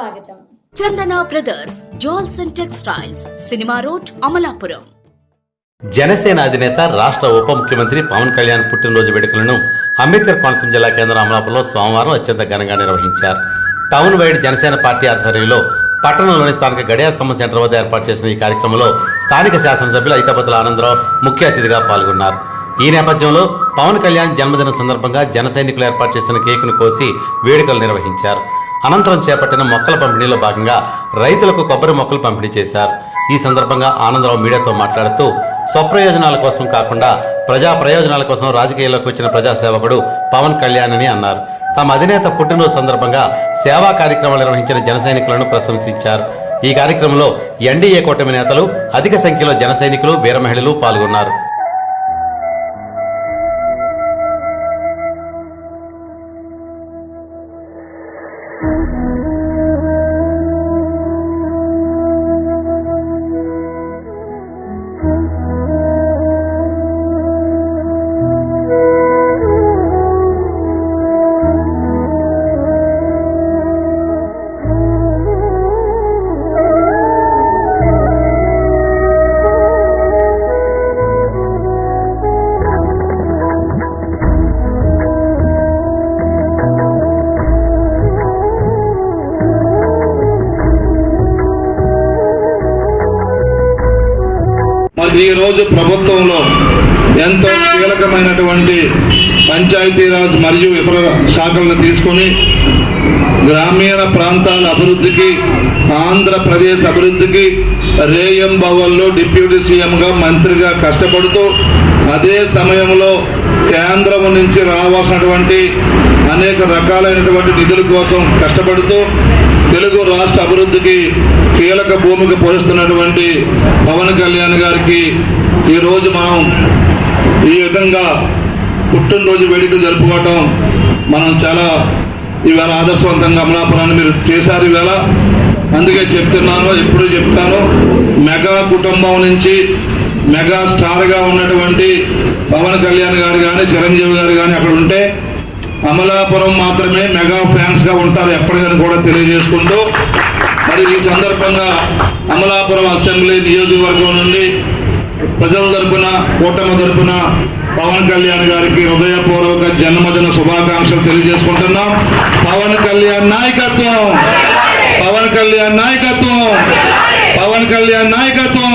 స్వాగతం. Chandana brothers jewels and textiles cinema road Amalapuram. Janasena అధినేత రాష్ట్ర ఉప ముఖ్యమంత్రి పవన్ కళ్యాణ్ పుట్టినరోజు వేడుకలను అంబేద్కర్ కోనసీమ జిల్లా కేంద్రం అమలాపురంలో సోమవారం అత్యంత ఘనంగా నిర్వహించారు. టౌన్ వైడ్ జనసేన పార్టీ ఆధ్వర్యంలో పట్టణంలోని స్థానిక గడియార స్తంభం సెంటర్ వద్ద ఏర్పాటు చేసిన ఈ కార్యక్రమంలో స్థానిక శాసనసభ్యులు ఐతపతుల ఆనందరావు ముఖ్య అతిథిగా పాల్గొన్నారు. ఈ నేపథ్యంలో పవన్ కళ్యాణ్ జన్మదిన సందర్భంగా జన సైనికులు ఏర్పాటు చేసిన కేకును కోసి వేడుకలు నిర్వహించారు. అనంతరం చేపట్టిన మొక్కల పంపిణీలో భాగంగా రైతులకు కొబ్బరి మొక్కలు పంపిణీ చేశారు. ఈ సందర్భంగా ఆనందరావు మీడియాతో మాట్లాడుతూ స్వప్రయోజనాల కోసం కాకుండా ప్రజా ప్రయోజనాల కోసం రాజకీయాల్లోకి వచ్చిన ప్రజాసేవకుడు పవన్ కళ్యాణ్ అని అన్నారు. తమ అధినేత పుట్టినరోజు సందర్భంగా సేవా కార్యక్రమాలు నిర్వహించిన జనసైనికులను ప్రశంసించారు. ఈ కార్యక్రమంలో ఎన్డీఏ కూటమి నేతలు అధిక సంఖ్యలో జనసైనికులు వీరమహిళలు మహిళలు పాల్గొన్నారు. మరి ఈ రోజు ప్రభుత్వంలో ఎంతో కీలకమైనటువంటి పంచాయతీరాజ్ మరియు ఇతర శాఖలను తీసుకొని గ్రామీణ ప్రాంతాల అభివృద్ధికి ఆంధ్రప్రదేశ్ అభివృద్ధికి రేయం భవన్లో డిప్యూటీ సీఎంగా మంత్రిగా కష్టపడుతూ అదే సమయంలో కేంద్రం నుంచి రావాల్సినటువంటి అనేక రకాలైనటువంటి నిధుల కోసం కష్టపడుతూ తెలుగు రాష్ట్ర అభివృద్ధికి కీలక భూమిక పోషిస్తున్నటువంటి పవన్ కళ్యాణ్ గారికి ఈరోజు మనం ఈ విధంగా పుట్టినరోజు వేడుకలు జరుపుకోవటం మనం చాలా ఈవేళ ఆదర్శవంతంగా అమలాపురాన్ని మీరు చేశారు ఈవేళ అందుకే చెప్తున్నాను ఎప్పుడు చెప్తాను. మెగా కుటుంబం నుంచి మెగా స్టార్గా ఉన్నటువంటి పవన్ కళ్యాణ్ గారు కానీ చిరంజీవి గారు కానీ అక్కడ ఉంటే అమలాపురం మాత్రమే మెగా ఫ్యాన్స్గా ఉంటారు ఎప్పటికని కూడా తెలియజేసుకుంటూ. మరి ఈ సందర్భంగా అమలాపురం అసెంబ్లీ నియోజకవర్గం నుండి ప్రజల తరపున కూటమి తరపున పవన్ కళ్యాణ్ గారికి హృదయపూర్వక జన్మదిన శుభాకాంక్షలు తెలియజేసుకుంటున్నాం. పవన్ కళ్యాణ్ నాయకత్వం! పవన్ కళ్యాణ్ నాయకత్వం! పవన్ కళ్యాణ్ నాయకత్వం!